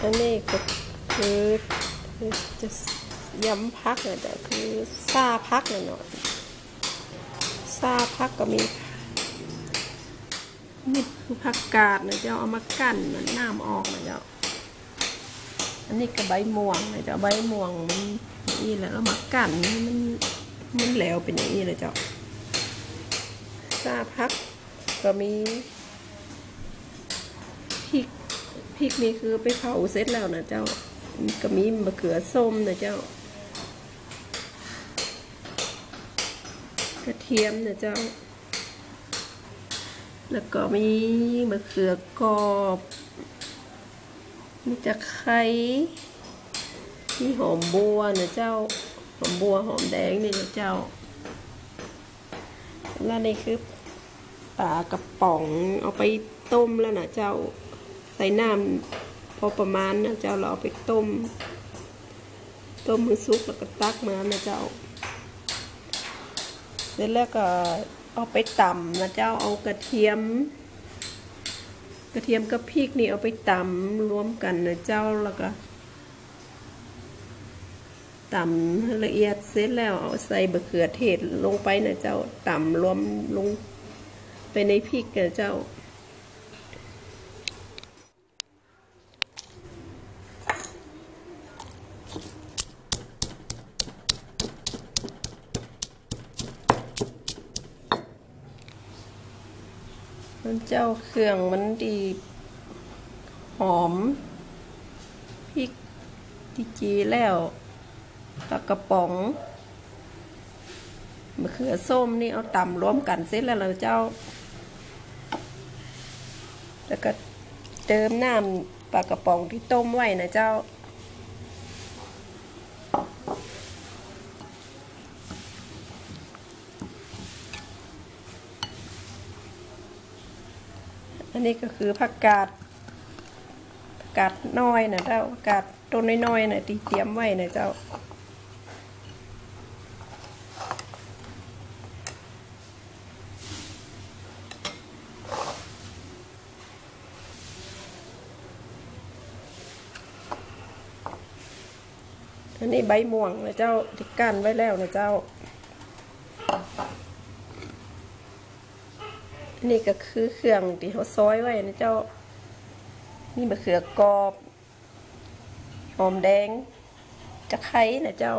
อันนี้ก็คือจะย้ำพักนะจ๊ะคือซาพักหนะเนาะซาพักก็มีนี่คือผักกาดนะเจ้าเอามากั้นมันน้ำออกนะเจ้าอันนี้ก็ใบม่วงนะเจ้าใบม่วงมันนี่แหละเอามากั้นมันมันแหลวเป็นอย่างนี้เลยเจ้าซาพักก็มีพริก พริกนี่คือไปเผาเสร็จแล้วนะเจ้าก็มีมะเขือส้มนะเจ้า กระเทียมนะเจ้า แล้วก็มีมะเขือกรอบ มีตะไคร้มีหอมบัวนะเจ้า หอมบัวหอมแดงนี่นะเจ้า แล้วนี่คือปลากระป๋องเอาไปต้มแล้วนะเจ้า ใส่น้ำพอประมาณนะเจ้าเราเอาไปต้ม ต้มมือซุกแล้วก็ตักมานะเจ้า เสร็จแล้วก็เอาไปตำนะเจ้าเอากระเทียม กระเทียมกับพริกนี่เอาไปตำรวมกันนะเจ้าแล้วก็ตำละเอียดเสร็จแล้วเอาใส่บะเขือเทศลงไปนะเจ้าตำรวมลงไปในพริกนะเจ้า มันเจ้าเครื่องมันดีหอมพริกที่จีแล้วตะกระป๋องมะเขือส้มนี่เอาตำรวมกันเสร็จแล้วเราเจ้า แล้วก็เติมน้ำปลากระป๋องที่ต้มไว้นะเจ้า อันนี้ก็คือผักกาดผักกาดน้อยนะเจ้าผักกาดต้นน้อยๆนะที่เตรียมไว้นะเจ้าอันนี้ใบม่วงนะเจ้าที่กั้นไว้แล้วนะเจ้า นี่ก็คือเครื่องที่เขาซอยไว้นะเจ้านี่มะเขือกรอบ หอมแดงจะไข่นะเจ้า